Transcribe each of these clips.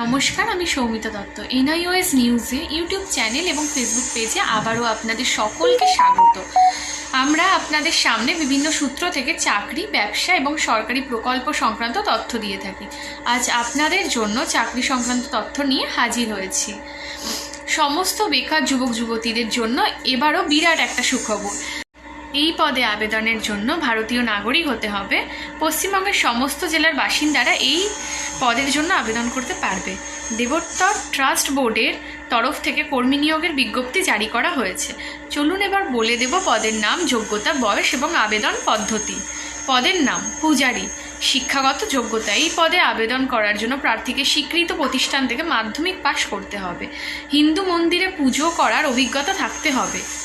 নমস্কার, আমি সৌমিতা দত্ত। এনআইওএস নিউজে ইউটিউব চ্যানেল এবং ফেসবুক পেজে আবারও আপনাদের সকলকে স্বাগত। আমরা আপনাদের সামনে বিভিন্ন সূত্র থেকে চাকরি, ব্যবসা এবং সরকারি প্রকল্প সংক্রান্ত তথ্য দিয়ে থাকি। আজ আপনাদের জন্য চাকরি সংক্রান্ত তথ্য নিয়ে হাজির হয়েছি। সমস্ত বেকার যুবক যুবতীদের জন্য এবারও বিরাট একটা সুখবর। এই পদে আবেদনের জন্য ভারতীয় নাগরিক হতে হবে। পশ্চিমবঙ্গের সমস্ত জেলার বাসিন্দারা এই পদের জন্য আবেদন করতে পারবে। দেবোত্তর ট্রাস্ট বোর্ডের তরফ থেকে কর্মী নিয়োগের বিজ্ঞপ্তি জারি করা হয়েছে। চলুন এবার বলে দেব পদের নাম, যোগ্যতা, বয়স এবং আবেদন পদ্ধতি। পদের নাম, পূজারী। শিক্ষাগত যোগ্যতা, এই পদে আবেদন করার জন্য প্রার্থীকে স্বীকৃত প্রতিষ্ঠান থেকে মাধ্যমিক পাশ করতে হবে। হিন্দু মন্দিরে পুজো করার অভিজ্ঞতা থাকতে হবে।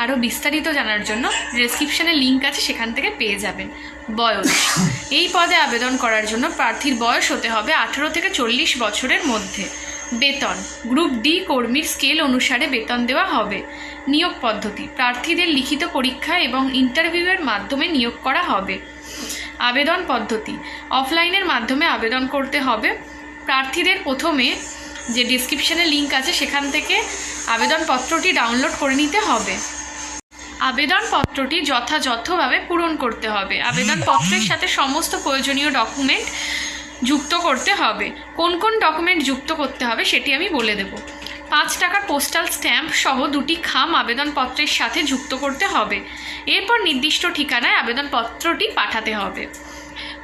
আরও বিস্তারিত জানার জন্য ডেসক্রিপশনে লিঙ্ক আছে, সেখান থেকে পেয়ে যাবেন। বয়স। এই পদে আবেদন করার জন্য প্রার্থীর বয়স হতে হবে আঠেরো থেকে চল্লিশ বছরের মধ্যে। বেতন। গ্রুপ ডি কর্মীর স্কেল অনুসারে বেতন দেওয়া হবে। নিয়োগ পদ্ধতি। প্রার্থীদের লিখিত পরীক্ষা এবং ইন্টারভিউয়ের মাধ্যমে নিয়োগ করা হবে। আবেদন পদ্ধতি। অফলাইনের মাধ্যমে আবেদন করতে হবে। প্রার্থীদের প্রথমে যে ডিসক্রিপশনে লিঙ্ক আছে, সেখান থেকে আবেদনপত্রটি ডাউনলোড করে নিতে হবে। আবেদনপত্রটি যথাযথভাবে পূরণ করতে হবে। আবেদনপত্রের সাথে সমস্ত প্রয়োজনীয় ডকুমেন্ট যুক্ত করতে হবে। কোন কোন ডকুমেন্ট যুক্ত করতে হবে সেটি আমি বলে দেব। পাঁচ টাকার পোস্টাল স্ট্যাম্প সহ দুটি খাম আবেদনপত্রের সাথে যুক্ত করতে হবে। এরপর নির্দিষ্ট ঠিকানায় আবেদনপত্রটি পাঠাতে হবে।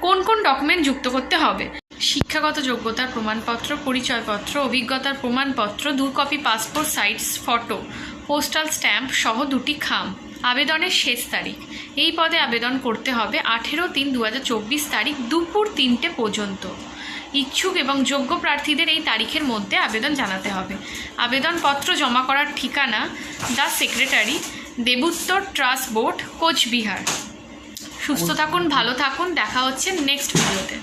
কোন কোন ডকুমেন্ট যুক্ত করতে হবে? শিক্ষাগত যোগ্যতার প্রমাণপত্র, পরিচয়পত্র, অভিজ্ঞতার প্রমাণপত্র দু copy passport, size, photo, postal stamp সহ দুটি খাম। আবেদনের শেষ তারিখ। এই পদে আবেদন করতে হবে আঠেরো তিন দু তারিখ দুপুর তিনটে পর্যন্ত। ইচ্ছুক এবং যোগ্য প্রার্থীদের এই তারিখের মধ্যে আবেদন জানাতে হবে। আবেদনপত্র জমা করার ঠিকানা the secretary, দেবুত্তর trust board, Coochbehar. সুস্থ থাকুন, ভালো থাকুন, দেখা হচ্ছে নেক্সট ভিডিওতে।